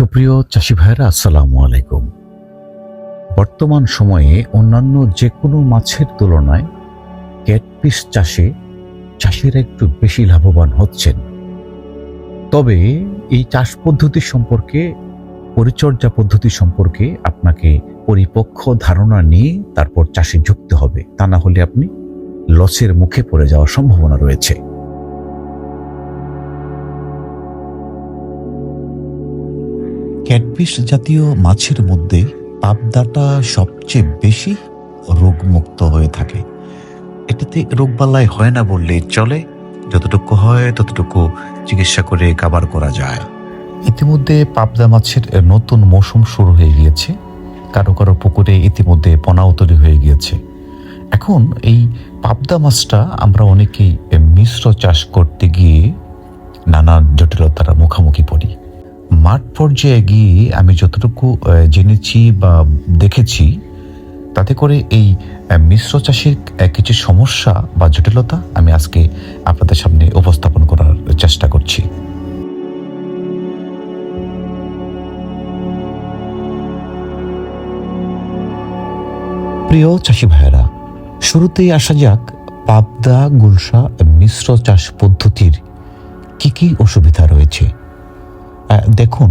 সুপ্রিয় চাষি ভাইরা আসসালামু আলাইকুম। বর্তমান সময়ে অন্যান্য যে কোনো মাছের তুলনায় ক্যাটফিশ চাষে চাষিরা একটু বেশি লাভবান হচ্ছেন। তবে এই চাষ পদ্ধতি সম্পর্কে, পরিচর্যা পদ্ধতি সম্পর্কে আপনাকে পরিপক্ষ ধারণা নিয়ে তারপর চাষে যুক্ত হবে। তা না হলে আপনি লসের মুখে পড়ে যাওয়ার সম্ভাবনা রয়েছে। ক্যাটফিশ জাতীয় মাছের মধ্যে পাবদাটা সবচেয়ে বেশি রোগমুক্ত হয়ে থাকে। এটাতে রোগবালাই হয় না বললে চলে, যতটুকু হয় ততটুকু চিকিৎসা করে কাবার করা যায়। ইতিমধ্যে পাবদা মাছের নতুন মৌসুম শুরু হয়ে গিয়েছে। কারও কারও পুকুরে ইতিমধ্যে পোনাও তৈরি হয়ে গিয়েছে। এখন এই পাবদা মাছটা আমরা অনেকেই মিশ্র চাষ করতে গিয়ে নানা জটিলতার মুখোমুখি পড়ি। মাঠ পর্যায়ে গিয়ে আমি যতটুকু জেনেছি বা দেখেছি, তাতে করে এই মিশ্র চাষের কিছু সমস্যা বা জটিলতা আমি আজকে আপনাদের সামনে উপস্থাপন করার চেষ্টা করছি। প্রিয় চাষি ভাইয়েরা, শুরুতেই আসা যাক পাবদা, গুলশা মিশ্র চাষ পদ্ধতির কি কি অসুবিধা রয়েছে। দেখুন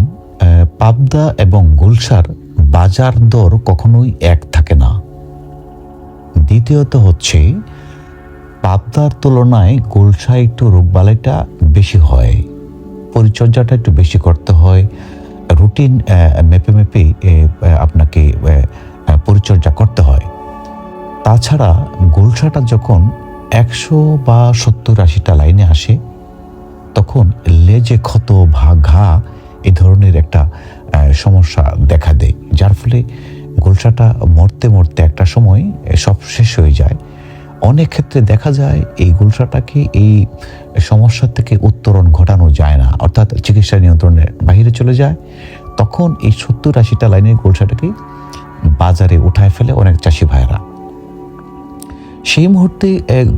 পাবদা এবং গুলশার বাজার দর কখনোই এক থাকে না। দ্বিতীয়ত হচ্ছে, পাবদার তুলনায় গুলশা একটু রোগবালাইটা বেশি হয়, পরিচর্যাটা একটু বেশি করতে হয়, রুটিন মেপে মেপে আপনাকে পরিচর্যা করতে হয়। তাছাড়া গুলশাটা যখন একশো বা সত্তর আশিটা লাইনে আসে তখন লেজে ক্ষত ভা ঘা এই ধরনের একটা সমস্যা দেখা দেয়। যার ফলে গোলসাটা মরতে মরতে একটা সময় সব শেষ হয়ে যায়। অনেক ক্ষেত্রে দেখা যায় এই গোলসাটাকে এই সমস্যা থেকে উত্তরণ ঘটানো যায় না। অর্থাৎ চিকিৎসা নিয়ন্ত্রণের বাইরে চলে যায়। তখন এই সত্তর আশিটা লাইনের গোলসাটাকে বাজারে উঠায় ফেলে অনেক চাষি ভাইয়েরা। সেই মুহূর্তে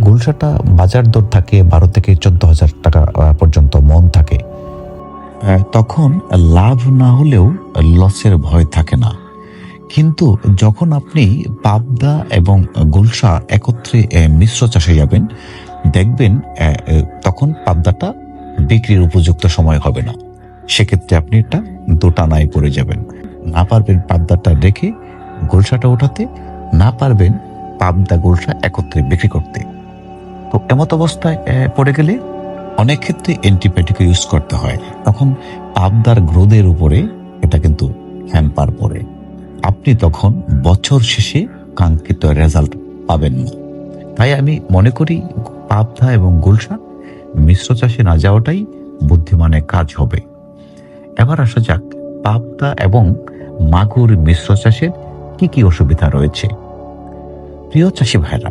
গুলশাটা বাজার দর থাকে বারো থেকে চোদ্দ হাজার টাকা পর্যন্ত মন থাকে। তখন লাভ না হলেও লসের ভয় থাকে না। কিন্তু যখন আপনি পাবদা এবং গুলশা একত্রে মিশ্র চাষে যাবেন, দেখবেন তখন পাবদাটা বিক্রির উপযুক্ত সময় হবে না। সেক্ষেত্রে আপনি একটা দোটানায় পড়ে যাবেন। না পারবেন পাবদাটা রেখে গোলসাটা ওঠাতে, না পারবেন পাবদা গোলসা একত্রে বিক্রি করতে। তো এমত অবস্থায় পড়ে গেলে অনেক ক্ষেত্রে অ্যান্টিবায়োটিক ইউজ করতে হয়। তখন পাবদার গ্রোদের উপরে এটা কিন্তু হ্যাম্পার পড়ে। আপনি তখন বছর শেষে কাঙ্ক্ষিত রেজাল্ট পাবেন না। তাই আমি মনে করি পাবদা এবং গুলশা মিশ্র চাষে না যাওয়াটাই বুদ্ধিমানের কাজ হবে। এবার আসা যাক, পাবদা এবং মাগুর মিশ্র চাষের কি কি অসুবিধা রয়েছে। প্রিয় চাষি ভাইরা,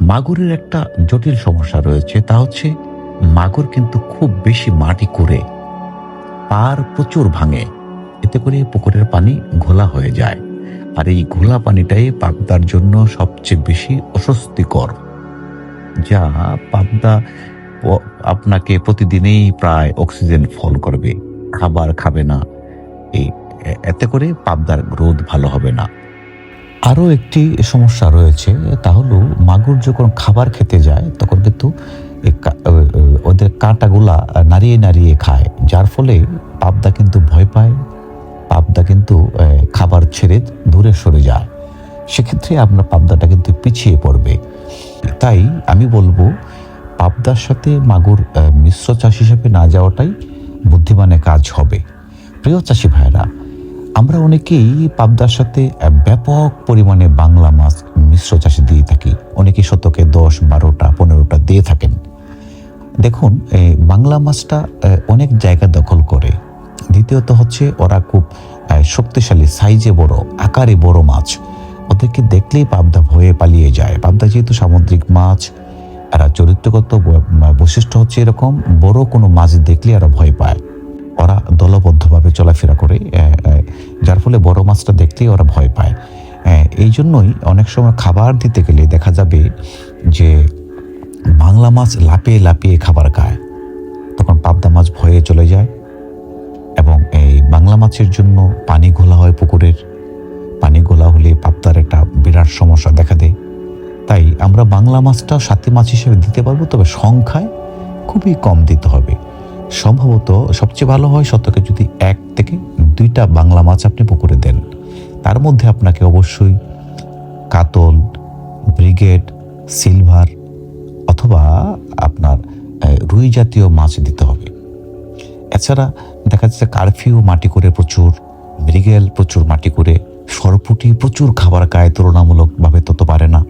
মাগুরের একটা জটিল সমস্যা রয়েছে, তা হচ্ছে মাগুর কিন্তু খুব বেশি মাটি করে পার প্রচুর ভাঙে। এতে করে পুকুরের পানি ঘোলা হয়ে যায়। আর এই ঘোলা পানিটাই পাবদার জন্য সবচেয়ে বেশি অস্বস্তিকর। যা পাবদা আপনাকে প্রতিদিনেই প্রায় অক্সিজেন ফল করবে। খাবার খাবে না। এই এতে করে পাবদার গ্রোথ ভালো হবে না। আরও একটি সমস্যা রয়েছে, তা হলো মাগুর যখন খাবার খেতে যায়, তখন কিন্তু ওদের কাঁটাগুলা নাড়িয়ে নাড়িয়ে খায়। যার ফলে পাবদা কিন্তু ভয় পায়, পাবদা কিন্তু খাবার ছেড়ে দূরে সরে যায়। সেক্ষেত্রে আপনার পাবদাটা কিন্তু পিছিয়ে পড়বে। তাই আমি বলব, পাবদার সাথে মাগুর মিশ্র চাষ হিসেবে না যাওয়াটাই বুদ্ধিমানের কাজ হবে। প্রিয় চাষি ভাইরা আমরা অনেকেই পাবদার সাথে ব্যাপক পরিমাণে বাংলা মাছ মিশ্র চাষে দিয়ে থাকি। অনেকে শতকে দশ, বারোটা, পনেরোটা দিয়ে থাকেন। দেখুন বাংলা মাছটা অনেক জায়গা দখল করে। দ্বিতীয়ত হচ্ছে ওরা খুব শক্তিশালী, সাইজে বড়, আকারে বড় মাছ। ওদেরকে দেখলেই পাবদা ভয়ে পালিয়ে যায়। পাবদা যেহেতু সামুদ্রিক মাছ, এরা চরিত্রগত বৈশিষ্ট্য হচ্ছে এরকম, বড় কোনো মাছ দেখলে এরা ভয় পায়। ওরা দলবদ্ধভাবে চলাফেরা করে যার ফলে বড় মাছটা দেখতেই ওরা ভয় পায়। এই জন্যই অনেক সময় খাবার দিতে গেলে দেখা যাবে যে বাংলা মাছ লাপিয়ে লাপিয়ে খাবার খায়। তখন পাবদা মাছ ভয়ে চলে যায় এবং এই বাংলা মাছের জন্য পানি ঘোলা হয় পুকুরের। পানি ঘোলা হলে পাবদার একটা বিরাট সমস্যা দেখা দেয়। তাই আমরা বাংলা মাছটাও সাথে মাছ হিসেবে দিতে পারব, তবে সংখ্যায় খুবই কম দিতে হবে। সম্ভবত সবচেয়ে ভালো হয় শতকে যদি এক থেকে দুইটা বাংলা মাছ আপনি পুকুরে দেন। তার মধ্যে আপনাকে অবশ্যই কাতল, ব্রিগেড, সিলভার অথবা আপনার রুই জাতীয় মাছ দিতে হবে। এছাড়া দেখা যাচ্ছে কারফিউ মাটি করে প্রচুর মৃগেল প্রচুর মাটি করে, সরপুটি প্রচুর খাবার খায়, তুলনামূলকভাবে তত পারে না।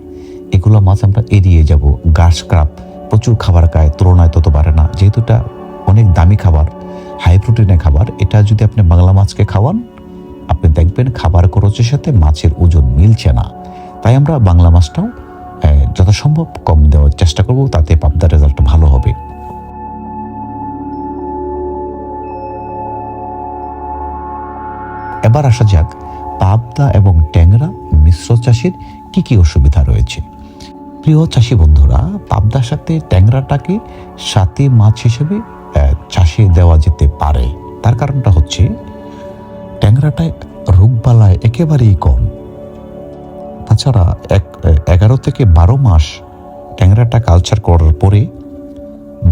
এগুলো মাছ আমরা এড়িয়ে যাব গাছ ক্রাপ প্রচুর খাবার খায়, তুলনায় তত পারে না। যেহেতু এটা অনেক দামি খাবার হাই প্রোটিনের খাবার, এটা যদি আপনি বাংলা মাছকে খাওয়ান, আপনি দেখবেন খাবার খরচের সাথে মাছের ওজন মিলছে না। তাই আমরা বাংলা মাছটাও যথাসম্ভব কম দেওয়ার চেষ্টা করব, তাতে পাবদার রেজাল্ট ভালো হবে। এবার আসা যাক, পাবদা এবং ট্যাংরা মিশ্র চাষের কি কি অসুবিধা রয়েছে। প্রিয় চাষি বন্ধুরা পাবদার সাথে ট্যাংরাটাকে সাথে মাছ হিসেবে চাষে দেওয়া যেতে পারে। তার কারণটা হচ্ছে, ট্যাংরাটায় রোগবালায় একেবারেই কম। তাছাড়া এক এগারো থেকে বারো মাস ট্যাংরাটা কালচার করার পরে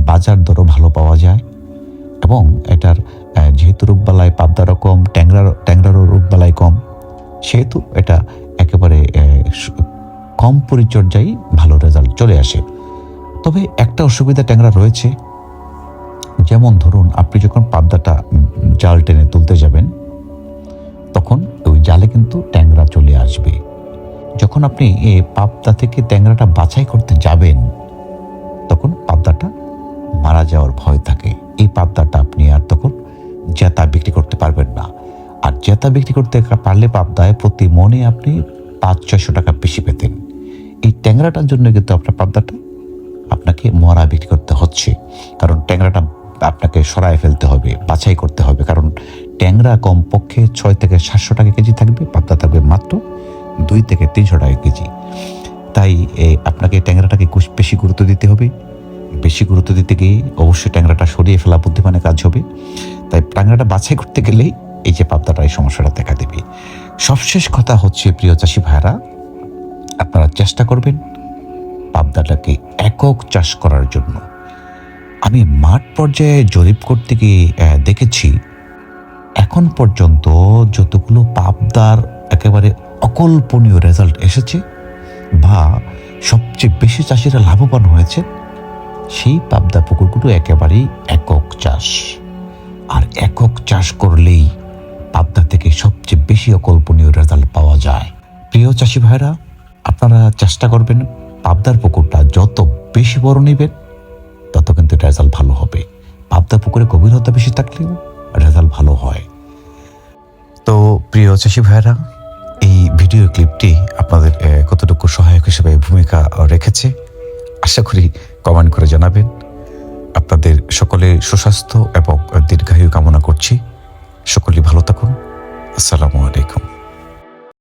বাজার দরও ভালো পাওয়া যায় এবং এটার যেহেতু রোগবালায় পাবদারও কম, ট্যাংরার, ট্যাংরারও রোগবালায় কম, সেহেতু এটা একেবারে কম পরিচর্যায় ভালো রেজাল্ট চলে আসে। তবে একটা অসুবিধা ট্যাংরা রয়েছে। যেমন ধরুন, আপনি যখন পাবদাটা জাল টেনে তুলতে যাবেন, তখন ওই জালে কিন্তু ট্যাংরা চলে আসবে। যখন আপনি এ পাবদা থেকে ট্যাংরাটা বাছাই করতে যাবেন, তখন পাবদাটা মারা যাওয়ার ভয় থাকে। এই পাবদাটা আপনি আর তখন জেতা বিক্রি করতে পারবেন না। আর জেতা বিক্রি করতে পারলে পাবদায় প্রতি মনে আপনি পাঁচ ছয়শো টাকা বেশি পেতেন। এই ট্যাংরাটার জন্য কিন্তু আপনার পাবদাটা আপনাকে মরা বিক্রি করতে হচ্ছে। কারণ ট্যাংরাটা আপনাকে সরায় ফেলতে হবে, বাছাই করতে হবে। কারণ ট্যাংরা কমপক্ষে ছয় থেকে সাতশো টাকা কেজি থাকবে, পাবদা থাকবে মাত্র দুই থেকে তিনশো টাকা কেজি। তাই আপনাকে ট্যাংরাটাকে বেশি গুরুত্ব দিতে হবে। বেশি গুরুত্ব দিতে গিয়ে অবশ্যই ট্যাংরাটা সরিয়ে ফেলা বুদ্ধিমানের কাজ হবে। তাই ট্যাংরাটা বাছাই করতে গেলেই এই যে পাবদাটা, এই সমস্যাটা দেখা দেবে। সবশেষ কথা হচ্ছে, প্রিয় চাষি ভাইরা আপনারা চেষ্টা করবেন পাবদাটাকে একক চাষ করার জন্য। আমি মাঠ পর্যায়ে জরিপ করতে গিয়ে দেখেছি, এখন পর্যন্ত যতগুলো পাবদার একেবারে অকল্পনীয় রেজাল্ট এসেছে বা সবচেয়ে বেশি চাষিরা লাভবান হয়েছে, সেই পাবদা পুকুরগুলো একেবারেই একক চাষ। আর একক চাষ করলেই পাবদা থেকে সবচেয়ে বেশি অকল্পনীয় রেজাল্ট পাওয়া যায়। প্রিয় চাষি ভাইরা আপনারা চেষ্টা করবেন পাবদার পুকুরটা যত বেশি বড় নেবেন, তত কিন্তু রেজাল্ট ভালো হবে। পাবদা পুকুরে গভীরতা বেশি থাকলেও রেজাল্ট ভালো হয়। তো প্রিয় চাষি ভাইরা এই ভিডিও ক্লিপটি আপনাদের কতটুকু সহায়ক হিসেবে ভূমিকা রেখেছে, আশা করি কমেন্ট করে জানাবেন। আপনাদের সকলের সুস্বাস্থ্য এবং দীর্ঘায়ু কামনা করছি। সকলেই ভালো থাকুন। আসসালামু আলাইকুম।